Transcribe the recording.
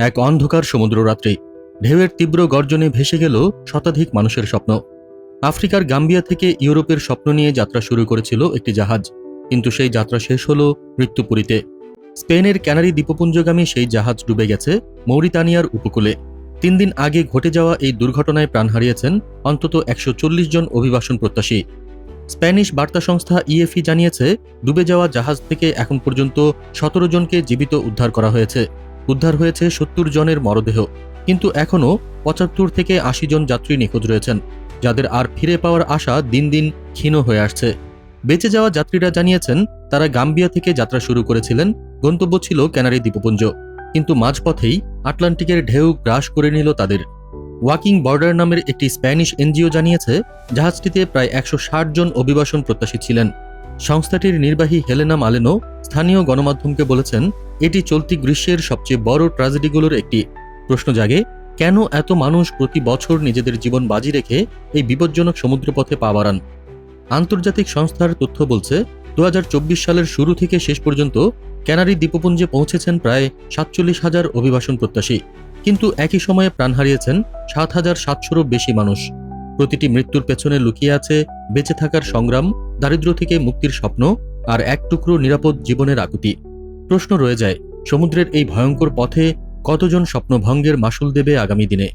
এক অন্ধকার সমুদ্র রাত্রি ঢেউয়ের তীব্র গর্জনে ভেসে গেল শতাধিক মানুষের স্বপ্ন। আফ্রিকার গাম্বিয়া থেকে ইউরোপের স্বপ্ন নিয়ে যাত্রা শুরু করেছিল একটি জাহাজ। কিন্তু সেই যাত্রা শেষ হল মৃত্যুপুরীতে। স্পেনের ক্যানারি দ্বীপপুঞ্জগামী সেই জাহাজ ডুবে গেছে মৌরিতানিয়ার উপকূলে। তিন দিন আগে ঘটে যাওয়া এই দুর্ঘটনায় প্রাণ হারিয়েছেন অন্তত একশো চল্লিশ জন অভিবাসন প্রত্যাশী। স্প্যানিশ বার্তা সংস্থা ইএফই জানিয়েছে, ডুবে যাওয়া জাহাজ থেকে এখন পর্যন্ত সতেরো জনকে জীবিত উদ্ধার করা হয়েছে। উদ্ধার হয়েছে সত্তর জনের মরদেহ, কিন্তু এখনও পঁচাত্তর থেকে আশি জন যাত্রী নিখোঁজ রয়েছেন, যাদের আর ফিরে পাওয়ার আশা দিন দিন ক্ষীণ হয়ে আসছে। বেঁচে যাওয়া যাত্রীরা জানিয়েছেন, তারা গাম্বিয়া থেকে যাত্রা শুরু করেছিলেন, গন্তব্য ছিল ক্যানারি দ্বীপপুঞ্জ, কিন্তু মাঝপথেই আটলান্টিকের ঢেউ গ্রাস করে নিল তাদের। ওয়াকিং বর্ডার নামের একটি স্প্যানিশ এনজিও জানিয়েছে, জাহাজটিতে প্রায় একশো ষাট জন অভিবাসন প্রত্যাশী ছিলেন। সংস্থাটির নির্বাহী হেলেনা মালেনো স্থানীয় গণমাধ্যমকে বলেছেন, এটি চলতি গ্রীষ্মের সবচেয়ে বড় ট্র্যাজেডিগুলোর একটি। প্রশ্ন জাগে, কেন এত মানুষ প্রতি বছর নিজেদের জীবন বাজি রেখে এই বিপজ্জনক সমুদ্রপথে পা বাড়ান? আন্তর্জাতিক সংস্থার তথ্য বলছে, দু হাজার চব্বিশ সালের শুরু থেকে শেষ পর্যন্ত ক্যানারি দ্বীপপুঞ্জে পৌঁছেছেন প্রায় সাতচল্লিশ হাজার অভিবাসন প্রত্যাশী। কিন্তু একই সময়ে প্রাণ হারিয়েছেন সাত হাজার সাতশোরও বেশি মানুষ। প্রতিটি মৃত্যুর পেছনে লুকিয়ে আছে বেঁচে থাকার সংগ্রাম, দারিদ্র থেকে মুক্তির স্বপ্ন আর এক টুকরো নিরাপদ জীবনের আকুতি। প্রশ্ন রয়ে যায়, সমুদ্রের এই ভয়ঙ্কর পথে কতজন স্বপ্নভঙ্গের মাসুল দেবে আগামী দিনে?